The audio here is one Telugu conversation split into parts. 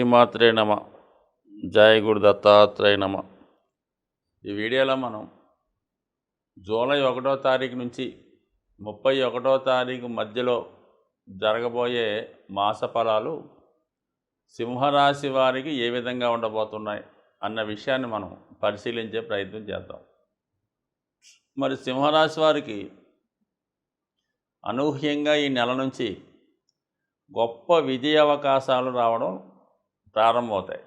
శ్రీమాత్రే నమ. జయ గురు దత్తాత్రేయ నమ. ఈ వీడియోలో మనం జూలై ఒకటో తారీఖు నుంచి ముప్పై ఒకటో తారీఖు మధ్యలో జరగబోయే మాస ఫలాలు సింహరాశి వారికి ఏ విధంగా ఉండబోతున్నాయి అన్న విషయాన్ని మనం పరిశీలించే ప్రయత్నం చేద్దాం. మరి సింహరాశి వారికి అనూహ్యంగా ఈ నెల నుంచి గొప్ప విజయ అవకాశాలు రావడం ప్రారంభమవుతాయి.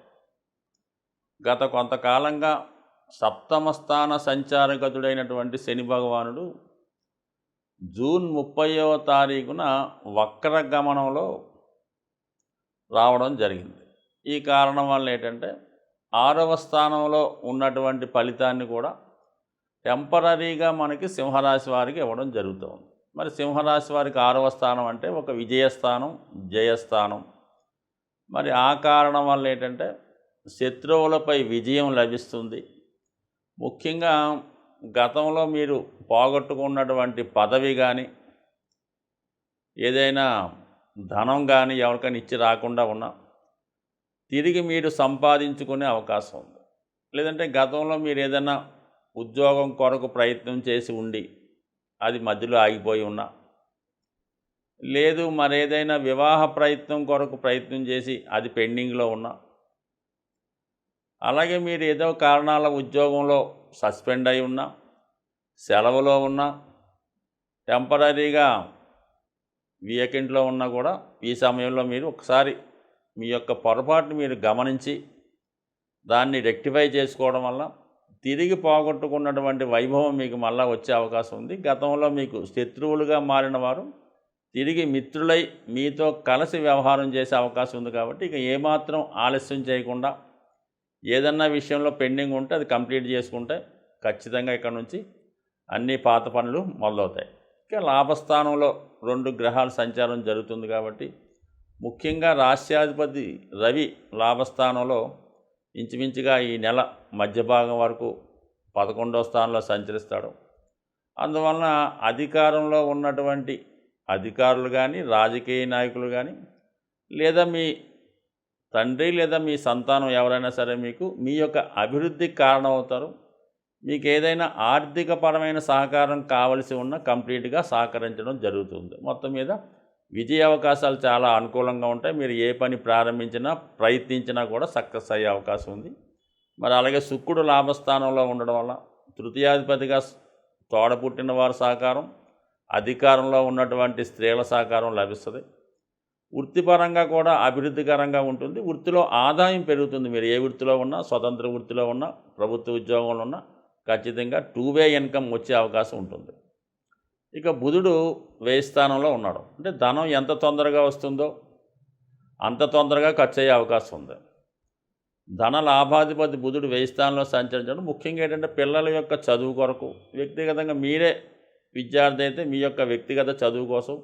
గత కొంతకాలంగా సప్తమ స్థాన సంచారగతుడైనటువంటి శని భగవానుడు జూన్ ముప్పైవ తారీఖున వక్ర గమనంలో రావడం జరిగింది. ఈ కారణం వల్ల ఏంటంటే ఆరవ స్థానంలో ఉన్నటువంటి ఫలితాన్ని కూడా టెంపరీగా మనకి సింహరాశి వారికి ఇవ్వడం జరుగుతుంది. మరి సింహరాశి వారికి ఆరవ స్థానం అంటే ఒక విజయస్థానం జయస్థానం మరి ఆ కారణం వల్ల ఏంటంటే శత్రువులపై విజయం లభిస్తుంది. ముఖ్యంగా గతంలో మీరు పోగొట్టుకున్నటువంటి పదవి కానీ ఏదైనా ధనం కానీ ఎవరికైనా ఇచ్చి రాకుండా ఉన్నా తిరిగి మీరు సంపాదించుకునే అవకాశం ఉంది. లేదంటే గతంలో మీరు ఏదైనా ఉద్యోగం కొరకు ప్రయత్నం చేసి ఉండి అది మధ్యలో ఆగిపోయి ఉన్నా లేదు మరేదైనా వివాహ ప్రయత్నం కొరకు ప్రయత్నం చేసి అది పెండింగ్లో ఉన్నా. అలాగే మీరు ఏదో కారణాల ఉద్యోగంలో సస్పెండ్ అయి ఉన్నా సెలవులో ఉన్నా టెంపరీగా వీకెండ్లో ఉన్నా కూడా ఈ సమయంలో మీరు ఒకసారి మీ యొక్క పొరపాటును మీరు గమనించి దాన్ని రెక్టిఫై చేసుకోవడం వల్ల తిరిగి పోగొట్టుకున్నటువంటి వైభవం మీకు మళ్ళా వచ్చే అవకాశం ఉంది. గతంలో మీకు శత్రువులుగా మారిన వారు తిరిగి మిత్రులై మీతో కలిసి వ్యవహారం చేసే అవకాశం ఉంది కాబట్టి ఇక ఏమాత్రం ఆలస్యం చేయకుండా ఏదన్నా విషయంలో పెండింగ్ ఉంటే అది కంప్లీట్ చేసుకుంటే ఖచ్చితంగా ఇక్కడ నుంచి అన్ని పాత పనులు మొదలవుతాయి. ఇక లాభస్థానంలో రెండు గ్రహాల సంచారం జరుగుతుంది కాబట్టి ముఖ్యంగా రాష్ట్రాధిపతి రవి లాభస్థానంలో ఇంచుమించుగా ఈ నెల మధ్య భాగం వరకు పదకొండవ స్థానంలో సంచరిస్తాడు. అందువలన అధికారంలో ఉన్నటువంటి అధికారులు కానీ రాజకీయ నాయకులు కానీ లేదా మీ తండ్రి లేదా మీ సంతానం ఎవరైనా సరే మీకు మీ యొక్క అభివృద్ధికి కారణమవుతారు. మీకు ఏదైనా ఆర్థిక పరమైన సహకారం కావలసి ఉన్న కంప్లీట్గా సహకరించడం జరుగుతుంది. మొత్తం మీద విజయ అవకాశాలు చాలా అనుకూలంగా ఉంటాయి. మీరు ఏ పని ప్రారంభించినా ప్రయత్నించినా కూడా సక్సెస్ అయ్యే అవకాశం ఉంది. మరి అలాగే శుక్రుడు లాభస్థానంలో ఉండడం వల్ల తృతీయాధిపతిగా తోడపుట్టిన వారి సహకారం అధికారంలో ఉన్నటువంటి స్త్రీల సహకారం లభిస్తుంది. వృత్తిపరంగా కూడా అభివృద్ధికరంగా ఉంటుంది. వృత్తిలో ఆదాయం పెరుగుతుంది. మీరు ఏ వృత్తిలో ఉన్నా స్వతంత్ర వృత్తిలో ఉన్నా ప్రభుత్వ ఉద్యోగంలో ఉన్నా ఖచ్చితంగా టూ వే ఇన్కమ్ వచ్చే అవకాశం ఉంటుంది. ఇక బుధుడు వేయి స్థానంలో ఉన్నాడు. అంటే ధనం ఎంత తొందరగా వస్తుందో అంత తొందరగా ఖర్చు అయ్యే అవకాశం ఉంది. ధన లాభాధిపతి బుధుడు వేయి స్థానంలో సంచరించడం ముఖ్యంగా ఏంటంటే పిల్లల యొక్క చదువు కొరకు వ్యక్తిగతంగా మీరే విద్యార్థి అయితే మీ యొక్క వ్యక్తిగత చదువు కోసం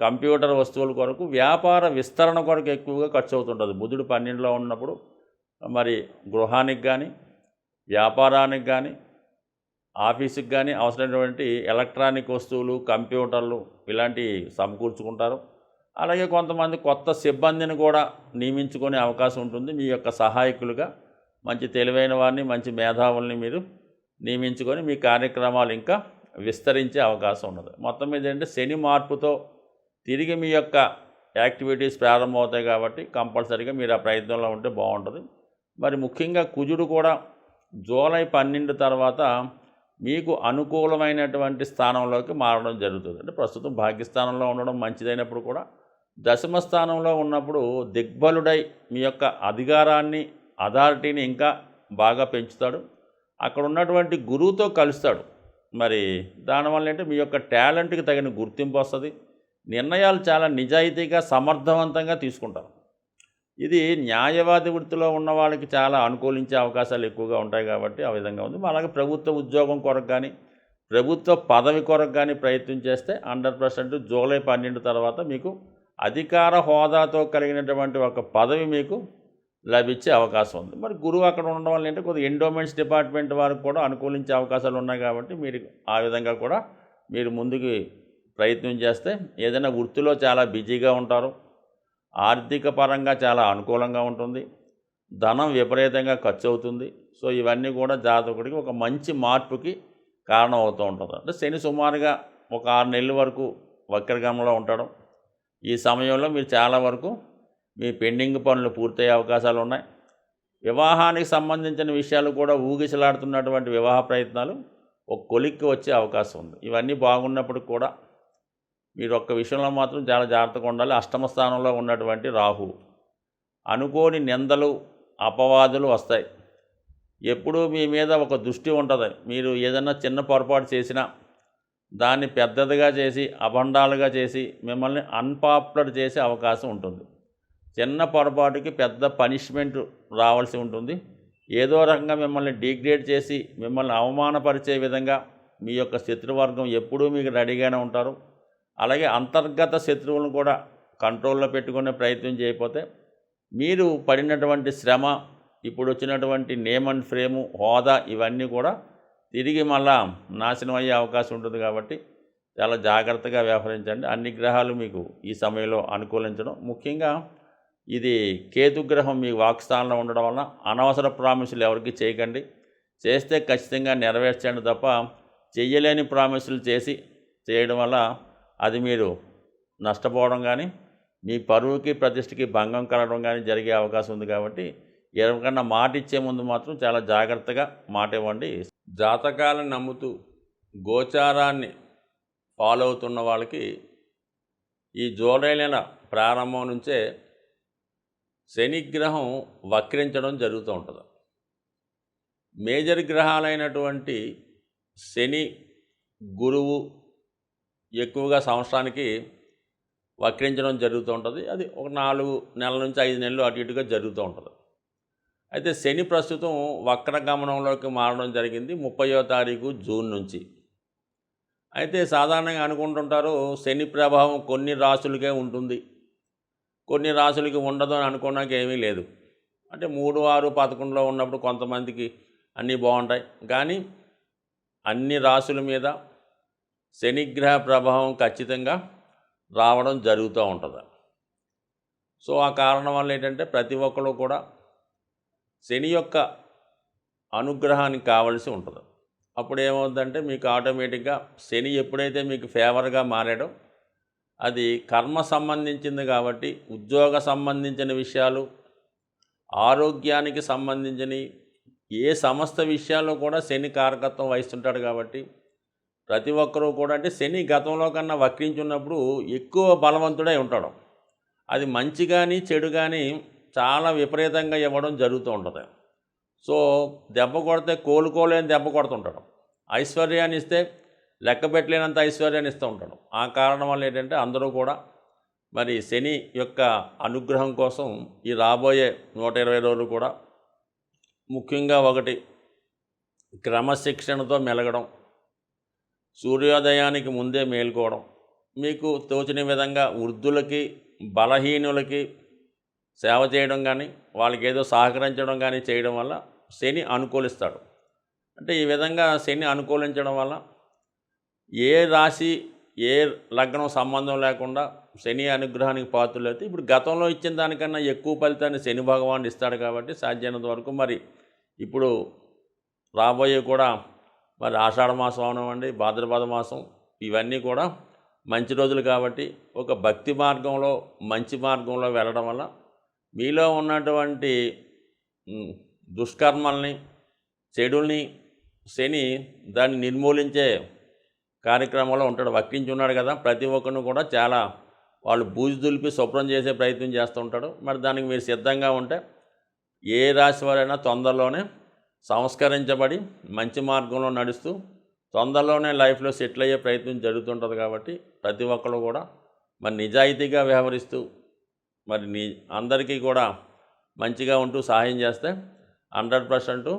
కంప్యూటర్ వస్తువుల కొరకు వ్యాపార విస్తరణ కొరకు ఎక్కువగా ఖర్చు అవుతుంటుంది బుధుడు పన్నెండులో ఉన్నప్పుడు మరి గృహానికి కానీ వ్యాపారానికి కానీ ఆఫీసుకి కానీ అవసరమైనటువంటి ఎలక్ట్రానిక్ వస్తువులు కంప్యూటర్లు ఇలాంటివి సమకూర్చుకుంటారు. అలాగే కొంతమంది కొత్త సిబ్బందిని కూడా నియమించుకునే అవకాశం ఉంటుంది. మీ యొక్క సహాయకులుగా మంచి తెలివైన వారిని మంచి మేధావుల్ని మీరు నియమించుకొని మీ కార్యక్రమాలు ఇంకా విస్తరించే అవకాశం ఉన్నది. మొత్తం మీద ఏంటంటే శని మార్పుతో తిరిగి మీ యొక్క యాక్టివిటీస్ ప్రారంభమవుతాయి కాబట్టి కంపల్సరీగా మీరు ఆ ప్రయత్నంలో ఉంటే బాగుంటుంది. మరి ముఖ్యంగా కుజుడు కూడా జూలై పన్నెండు తర్వాత మీకు అనుకూలమైనటువంటి స్థానంలోకి మారడం జరుగుతుంది. అంటే ప్రస్తుతం భాగ్యస్థానంలో ఉండడం మంచిదైనప్పుడు కూడా దశమ స్థానంలో ఉన్నప్పుడు దిగ్బలుడై మీ యొక్క అధికారాన్ని అథారిటీని ఇంకా బాగా పెంచుతాడు. అక్కడ ఉన్నటువంటి గురువుతో కలుస్తాడు. మరి దానివల్ల ఏంటి? మీ యొక్క టాలెంట్కి తగిన గుర్తింపు వస్తుంది. నిర్ణయాలు చాలా నిజాయితీగా సమర్థవంతంగా తీసుకుంటారు. ఇది న్యాయవాది వృత్తిలో ఉన్న వాళ్ళకి చాలా అనుకూలించే అవకాశాలు ఎక్కువగా ఉంటాయి కాబట్టి ఆ విధంగా ఉంది. అలాగే ప్రభుత్వ ఉద్యోగం కొరకు కానీ ప్రభుత్వ పదవి కొరకు కానీ ప్రయత్నం చేస్తే హండ్రెడ్ పర్సెంట్ జూలై పన్నెండు తర్వాత మీకు అధికార హోదాతో కలిగినటువంటి ఒక పదవి మీకు లభించే అవకాశం ఉంది. మరి గురువు అక్కడ ఉండడం వల్ల ఏంటంటే కొద్దిగా ఎండోమెంట్స్ డిపార్ట్మెంట్ వారికి కూడా అనుకూలించే అవకాశాలు ఉన్నాయి కాబట్టి మీరు ఆ విధంగా కూడా మీరు ముందుకు ప్రయత్నం చేస్తే ఏదైనా వృత్తిలో చాలా బిజీగా ఉంటారు. ఆర్థిక పరంగా చాలా అనుకూలంగా ఉంటుంది. ధనం విపరీతంగా ఖర్చు అవుతుంది. సో ఇవన్నీ కూడా జాతకుడికి ఒక మంచి మార్పుకి కారణం అవుతూ ఉంటుంది. అంటే శని సుమారుగా ఒక ఆరు నెలల వరకు వక్రగమనంలో ఉండడం ఈ సమయంలో మీరు చాలా వరకు మీ పెండింగ్ పనులు పూర్తయ్యే అవకాశాలు ఉన్నాయి. వివాహానికి సంబంధించిన విషయాలు కూడా ఊగిసలాడుతున్నటువంటి వివాహ ప్రయత్నాలు ఒక కొలిక్కి వచ్చే అవకాశం ఉంది. ఇవన్నీ బాగున్నప్పుడు కూడా మీరు ఒక్క విషయంలో మాత్రం చాలా జాగ్రత్తగా ఉండాలి. అష్టమ స్థానంలో ఉన్నటువంటి రాహు అనుకోని నిందలు అపవాదులు వస్తాయి. ఎప్పుడూ మీ మీద ఒక దృష్టి ఉంటుంది. మీరు ఏదైనా చిన్న పొరపాటు చేసినా దాన్ని పెద్దదిగా చేసి అభండాలుగా చేసి మిమ్మల్ని అన్పాపులర్ చేసే అవకాశం ఉంటుంది. చిన్న పొరపాటుకి పెద్ద పనిష్మెంట్ రావాల్సి ఉంటుంది. ఏదో రకంగా మిమ్మల్ని డిగ్రేడ్ చేసి మిమ్మల్ని అవమానపరిచే విధంగా మీ యొక్క శత్రువర్గం ఎప్పుడూ మీకు రెడీగానే ఉంటారు. అలాగే అంతర్గత శత్రువులను కూడా కంట్రోల్లో పెట్టుకునే ప్రయత్నం చేయకపోతే మీరు పడినటువంటి శ్రమ ఇప్పుడు వచ్చినటువంటి నేమ్ అండ్ ఫ్రేము హోదా ఇవన్నీ కూడా తిరిగి మళ్ళా నాశనం అయ్యే అవకాశం ఉంటుంది కాబట్టి చాలా జాగ్రత్తగా వ్యవహరించండి. అన్ని గ్రహాలు మీకు ఈ సమయంలో అనుకూలించడం. ముఖ్యంగా ఇది కేతుగ్రహం మీ వాక్స్థానంలో ఉండడం వలన అనవసర ప్రామిసులు ఎవరికి చేయకండి. చేస్తే ఖచ్చితంగా నెరవేర్చండి తప్ప చెయ్యలేని ప్రామిసులు చేసి చేయడం వల్ల అది మీరు నష్టపోవడం కానీ మీ పరువుకి ప్రతిష్టకి భంగం కలగడం కానీ జరిగే అవకాశం ఉంది కాబట్టి ఎవరికన్నా మాట ఇచ్చే ముందు మాత్రం చాలా జాగ్రత్తగా మాట ఇవ్వండి. జాతకాలను నమ్ముతూ గోచారాన్ని ఫాలో అవుతున్న వాళ్ళకి ఈ జూలై నెల ప్రారంభం నుంచే శనిగ్రహం వక్రించడం జరుగుతూ ఉంటుంది. మేజర్ గ్రహాలైనటువంటి శని గురువు ఎక్కువగా సంవత్సరానికి వక్రించడం జరుగుతూ ఉంటుంది. అది ఒక నాలుగు నెలల నుంచి ఐదు నెలలు అటు ఇటుగా జరుగుతూ ఉంటుంది. అయితే శని ప్రస్తుతం వక్ర గమనంలోకి మారడం జరిగింది ముప్పయో తారీఖు జూన్ నుంచి. అయితే సాధారణంగా అనుకుంటుంటారు శని ప్రభావం కొన్ని రాసులకే ఉంటుంది. కొన్ని రాసులకి ఉండదు అని అనుకోవడానికి ఏమీ లేదు. అంటే మూడు ఆరు పదకొండులో ఉన్నప్పుడు కొంతమందికి అన్నీ బాగుంటాయి. కానీ అన్ని రాసుల మీద శనిగ్రహ ప్రభావం ఖచ్చితంగా రావడం జరుగుతూ ఉంటుంది. సో ఆ కారణం వల్ల ఏంటంటే ప్రతి ఒక్కరు కూడా శని యొక్క అనుగ్రహానికి కావలసి ఉంటుంది. అప్పుడు ఏమవుతుందంటే మీకు ఆటోమేటిక్గా శని ఎప్పుడైతే మీకు ఫేవర్గా మారాడో అది కర్మ సంబంధించింది కాబట్టి ఉద్యోగ సంబంధించిన విషయాలు ఆరోగ్యానికి సంబంధించిన ఏ సమస్త విషయాల్లో కూడా శని కారకత్వం వహిస్తుంటాడు కాబట్టి ప్రతి ఒక్కరూ కూడా అంటే శని గతంలో కన్నా వక్రించున్నప్పుడు ఎక్కువ బలవంతుడై ఉంటాడు. అది మంచి కానీ చెడు కానీ చాలా విపరీతంగా ఇవ్వడం జరుగుతూ ఉంటుంది. సో దెబ్బ కొడితే కోలుకోలేని దెబ్బ కొడుతుంటాడు. ఐశ్వర్యాన్ని ఇస్తే లెక్క పెట్టలేనంత ఐశ్వర్యాన్ని ఇస్తూ ఉంటాడు. ఆ కారణం వల్ల ఏంటంటే అందరూ కూడా మరి శని యొక్క అనుగ్రహం కోసం ఈ రాబోయే నూట ఇరవై రోజులు కూడా ముఖ్యంగా ఒకటి క్రమశిక్షణతో మెలగడం సూర్యోదయానికి ముందే మేల్కోవడం మీకు తోచిన విధంగా వృద్ధులకి బలహీనులకి సేవ చేయడం కానీ వాళ్ళకి ఏదో సహకరించడం కానీ చేయడం వల్ల శని అనుకూలిస్తాడు. అంటే ఈ విధంగా శని అనుకూలించడం వల్ల ఏ రాశి ఏ లగ్నం సంబంధం లేకుండా శని అనుగ్రహానికి పాత్రలు అయితే ఇప్పుడు గతంలో ఇచ్చిన దానికన్నా ఎక్కువ ఫలితాన్ని శని భగవాన్ ఇస్తాడు కాబట్టి సాధ్యమైనంత వరకు మరి ఇప్పుడు రాబోయే కూడా మరి ఆషాఢ మాసం అవనివ్వండి భాద్రపద మాసం ఇవన్నీ కూడా మంచి రోజులు కాబట్టి ఒక భక్తి మార్గంలో మంచి మార్గంలో వెళ్ళడం వల్ల మీలో ఉన్నటువంటి దుష్కర్మల్ని చెడుల్ని శని దాన్ని నిర్మూలించే కార్యక్రమంలో ఉంటాడు వక్కించి ఉన్నాడు కదా. ప్రతి ఒక్కరిని కూడా చాలా వాళ్ళు బూజు దులిపి శుభ్రం చేసే ప్రయత్నం చేస్తూ ఉంటాడు. మరి దానికి మీరు సిద్ధంగా ఉంటే ఏ రాశి వారైనా తొందరలోనే సంస్కరించబడి మంచి మార్గంలో నడుస్తూ తొందరలోనే లైఫ్లో సెటిల్ అయ్యే ప్రయత్నం జరుగుతుంటుంది కాబట్టి ప్రతి ఒక్కరు కూడా మరి నిజాయితీగా వ్యవహరిస్తూ మరి నీ అందరికీ కూడా మంచిగా ఉంటూ సహాయం చేస్తే హండ్రెడ్ పర్సెంట్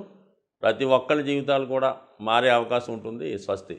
ప్రతి ఒక్కరి జీవితాలు కూడా మారే అవకాశం ఉంటుంది. స్వస్తి.